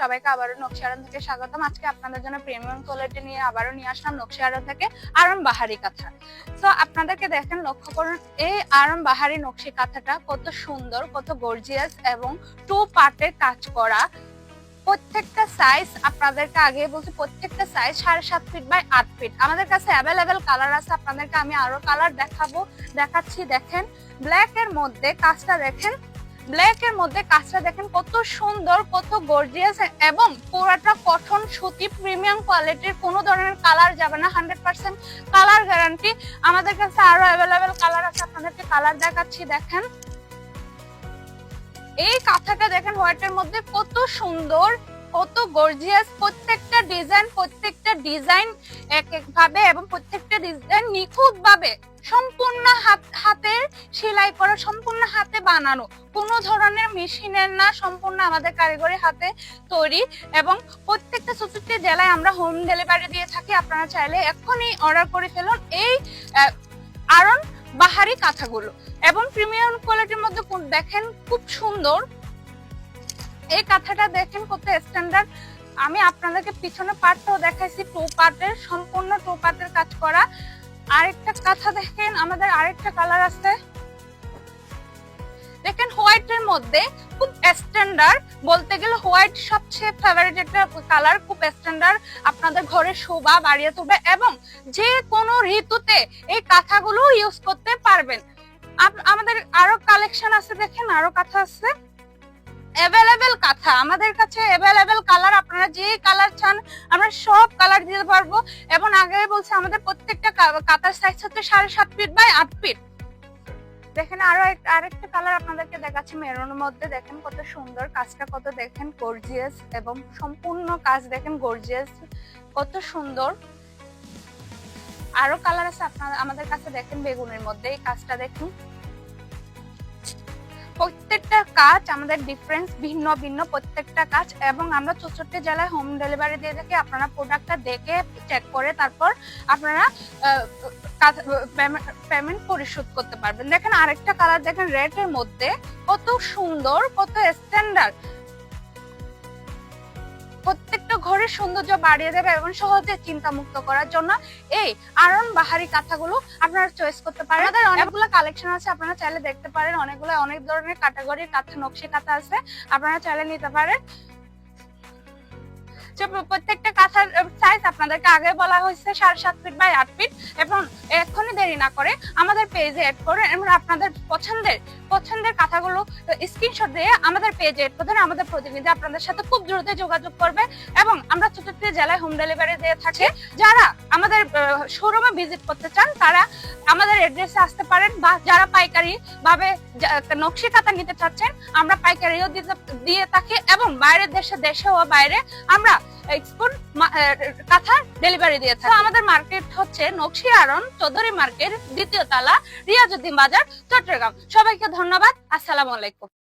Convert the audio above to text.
সবাইকে আবারও থেকে স্বাগতম। আজকে আপনাদের জন্য প্রিমিয়াম কোয়ালিটি নিয়ে আবারও নিয়ে আসলাম থেকে বাহারি কাঁথা। তো আপনাদেরকে দেখেন লক্ষ্য করুন, এই বাহারি নকশি কাঁথাটা কত সুন্দর, কত গর্জিয়াস এবং টু পার্টের কাজ করা। প্রত্যেকটা সাইজ আপনাদেরকে আগে বলছি, প্রত্যেকটা সাইজ সাড়ে সাত ফিট বাই আট ফিট আমাদের কাছে অ্যাভেলেবেল কালার আছে, আপনাদেরকে আমি আরও কালার দেখাবো, দেখাচ্ছি। দেখেন ব্ল্যাক এর মধ্যে কাজটা দেখেন ব্ল্যাক এর মধ্যে কাজটা দেখেন কত সুন্দর, কত গর্জিয়াস এবং পুরাটা কঠন সুতি প্রিমিয়াম কোয়ালিটির কোনো ধরনের কালার যাবে না হান্ড্রেড পার্সেন্ট কালার গ্যারান্টি আমাদের কাছে আরও অ্যাভেলেবেল কালার আছে, আপনাদেরকে কালার দেখাচ্ছি, দেখেন। এই কাঁথাটা দেখেন হোয়াইটের মধ্যে কত সুন্দর কত গর্জিয়াস প্রত্যেকটা ডিজাইন প্রত্যেকটা ডিজাইন এক এক ভাবে এবং প্রত্যেকটা ডিজাইন নিখুঁত ভাবে সম্পূর্ণ হাত হাতের সেলাই করা, সম্পূর্ণ হাতে বানানো। কোনো ধরনের মেশিনের না সম্পূর্ণ আমাদের কারিগরি হাতে তৈরি এবং প্রত্যেকটা চতুর্থ জেলায় আমরা হোম ডেলিভারি দিয়ে থাকি। আপনারা চাইলে এখনই অর্ডার করে ফেলুন এই আরন বাহারি কাঁথাগুলো। এবং প্রিমিয়াম কোয়ালিটির মধ্যে দেখেন খুব সুন্দর। এই কাঁথাটা দেখেন কত স্ট্যান্ডার্ড আমি আপনাদেরকে পিছনে পার্টটাও দেখাইছি টু পার্টের সম্পূর্ণ টু পার্টের কাজ করা। আরেকটা কাঁথা দেখেন, আমাদের আরেকটা কালার আছে। দেখেন হোয়াইটের মধ্যে খুব স্ট্যান্ডার্ড বলতে গেলে হোয়াইট সবচেয়ে ফেভারিট একটা কালার খুব স্ট্যান্ডার্ড আপনাদের ঘরে শোভা, বাড়িয়ে তুলবে এবং যে কোনো ঋতুতে এই কাঁথাগুলো ইউজ করতে পারবেন। আমাদের আরও কালেকশন আছে, দেখেন আরও কাঁথা আছে। অ্যাভেলেবেল কাঁথা। আমাদের কাছে অ্যাভেলেবেল কালার আপনারা যে কালার চান, আমরা সব কালার দিতে পারব। এবং আগে বলছে, আমাদের প্রত্যেকটা কা- কাঁথার সাইজ হচ্ছে সাড়ে সাত ফিট বাই আট ফিট দেখেন, আরও আরেকটা কালার আপনাদেরকে দেখাচ্ছি মেরুনের মধ্যে। দেখেন, কত সুন্দর কাজটা, কত দেখেন গর্জিয়াস এবং সম্পূর্ণ কাজ দেখেন গর্জিয়াস কত সুন্দর। আরও কালার আছে, আপনারা, আমাদের কাছে দেখেন বেগুনের মধ্যে, এই কাজটা দেখুন। প্রত্যেকটা কাজ আমাদের ডিফারেন্স ভিন্ন ভিন্ন প্রত্যেকটা কাজ এবং আমরা চৌষট্টি জেলায় হোম ডেলিভারি দিয়ে থাকি। আপনারা প্রোডাক্টটা দেখে চেক করে তারপর আপনারা পেমেন্ট পরিশোধ করতে পারবেন। দেখেন আরেকটা কালার দেখেন রেড এর মধ্যে কত সুন্দর, কত স্ট্যান্ডার্ড প্রত্যেকটা ঘরের সৌন্দর্য বাড়িয়ে দেবে এবং সহজে চিন্তা মুক্ত করার জন্য এই আরন বাহারি কাঁথাগুলো আপনারা চয়েস করতে পারেন। আমাদের অনেকগুলো কালেকশন আছে, আপনারা চাইলে দেখতে পারেন। অনেকগুলো, অনেক ধরনের কাটাগরির কাঁথা, নকশি কাঁথা আছে, আপনারা চাইলে নিতে পারেন। যে প্রত্যেকটা কাঁথার সাইজ আপনাদেরকে আগে বলা হয়েছে সাড়ে সাত ফিট বাই আট ফিট এবং এক্ষুনি দেরি না করে আমাদের পেজে এড করে এবং আপনাদের পছন্দের পছন্দের কাঁথাগুলো স্ক্রিনশট দিয়ে আমাদের পেজে এড করবেন আমাদের প্রতিনিধি আপনাদের সাথে খুব দ্রুত যোগাযোগ করবে এবং আমরা চতুর্থ জেলায় হোম ডেলিভারি দিয়ে থাকি। যারা আমাদের শোরুমে ভিজিট করতে চান, তারা আমাদের এড্রেসে আসতে পারেন বা যারা পাইকারি ভাবে নকশি কাঁথা নিতে চাচ্ছেন, আমরা পাইকারিও দিয়ে থাকি এবং বাইরের দেশে দেশে ও বাইরে আমরা এক্সপোর্ট কাঁথা ডেলিভারি দিয়ে থাকে। আমাদের মার্কেট হচ্ছে নকশি আরন, চৌধুরী মার্কেট দ্বিতীয় তালা রিয়াজুদ্দিন বাজার, চট্টগ্রাম। সবাইকে ধন্যবাদ। আসসালামু আলাইকুম।